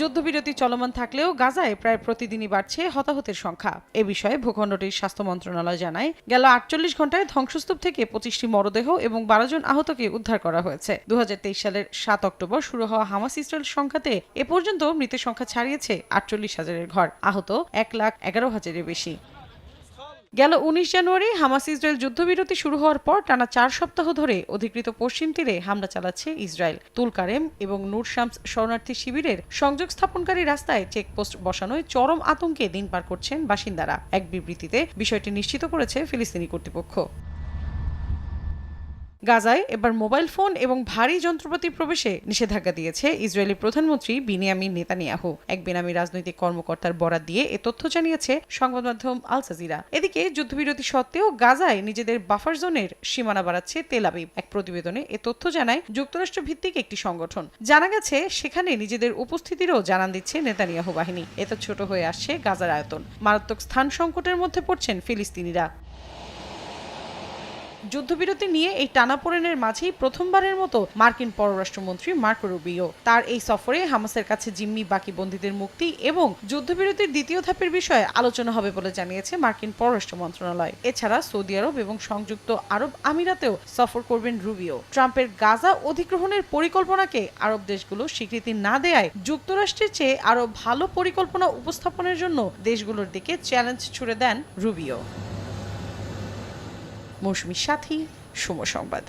যুদ্ধবিরতি চলমান থাকলেও গাজায় প্রায় প্রতিদিনই বাড়ছে হতাহতের সংখ্যা। এ বিষয়ে ভূখণ্ডটির স্বাস্থ্য মন্ত্রণালয় জানায়, গেল আটচল্লিশ ঘন্টায় ধ্বংসস্তূপ থেকে পঁচিশটি মরদেহ এবং বারো জন আহতকে উদ্ধার করা হয়েছে। দু হাজার তেইশ সালের সাত অক্টোবর শুরু হওয়া হামাস ইসরায়েল সংঘাতে এ পর্যন্ত মৃতের সংখ্যা ছাড়িয়েছে আটচল্লিশ হাজারের ঘর। আহত এক লাখ এগারো হাজারের বেশি। গেল উনিশ জানুয়ারি হামাস ইসরায়েল যুদ্ধবিরতি শুরু হওয়ার পর টানা চার সপ্তাহ ধরে অধিকৃত পশ্চিম তীরে হামলা চালাচ্ছে ইসরায়েল। তুলকারেম এবং নূর শামস শরণার্থী শিবিরের সংযোগ স্থাপনকারী রাস্তায় চেকপোস্ট বসানোয় চরম আতঙ্কে দিন পার করছেন বাসিন্দারা। এক বিবৃতিতে বিষয়টি নিশ্চিত করেছে ফিলিস্তিনি কর্তৃপক্ষ। গাজায় এবার মোবাইল ফোন এবং ভারী যন্ত্রপাতি প্রবেশে নিষেধাজ্ঞা দিয়েছে ইসরায়েলি প্রধানমন্ত্রী বিনিয়ামিন নেতানিয়াহু। এক বেনামি রাজনৈতিক কর্মকর্তার বরাত দিয়ে এ তথ্য জানিয়েছে সংবাদ মাধ্যম আল এদিকে যুদ্ধবিরতি সত্ত্বেও গাজায় নিজেদের বাফার জোনের সীমানা বাড়াচ্ছে তেল আবিব। এক প্রতিবেদনে এ তথ্য জানায় যুক্তরাষ্ট্র ভিত্তিক একটি সংগঠন। জানা গেছে, সেখানে নিজেদের উপস্থিতিরও জানান দিচ্ছে নেতানিয়াহু বাহিনী। এত ছোট হয়ে আসছে গাজার আয়তন। মারাত্মক স্থান সংকটের মধ্যে পড়ছেন ফিলিস্তিনিরা। যুদ্ধবিরতি নিয়ে এই টানাপোড়েনের মাঝেই প্রথমবারের মতো মার্কিন পররাষ্ট্রমন্ত্রী মার্কো রুবিও। তার এই সফরে হামাসের কাছে জিম্মি বাকি বন্দীদের মুক্তি এবং যুদ্ধবিরতির দ্বিতীয় ধাপের বিষয়ে আলোচনা হবে বলে জানিয়েছে মার্কিন পররাষ্ট্র মন্ত্রণালয়। এছাড়া সৌদি আরব এবং সংযুক্ত আরব আমিরাতেও সফর করবেন রুবিও। ট্রাম্পের গাজা অধিগ্রহণের পরিকল্পনাকে আরব দেশগুলো স্বীকৃতি না দেয়ায় যুক্তরাষ্ট্রের চেয়ে আরও ভালো পরিকল্পনা উপস্থাপনের জন্য দেশগুলোর দিকে চ্যালেঞ্জ ছুড়ে দেন রুবিও। মৌসুমী সাথী সুম সংবাদ।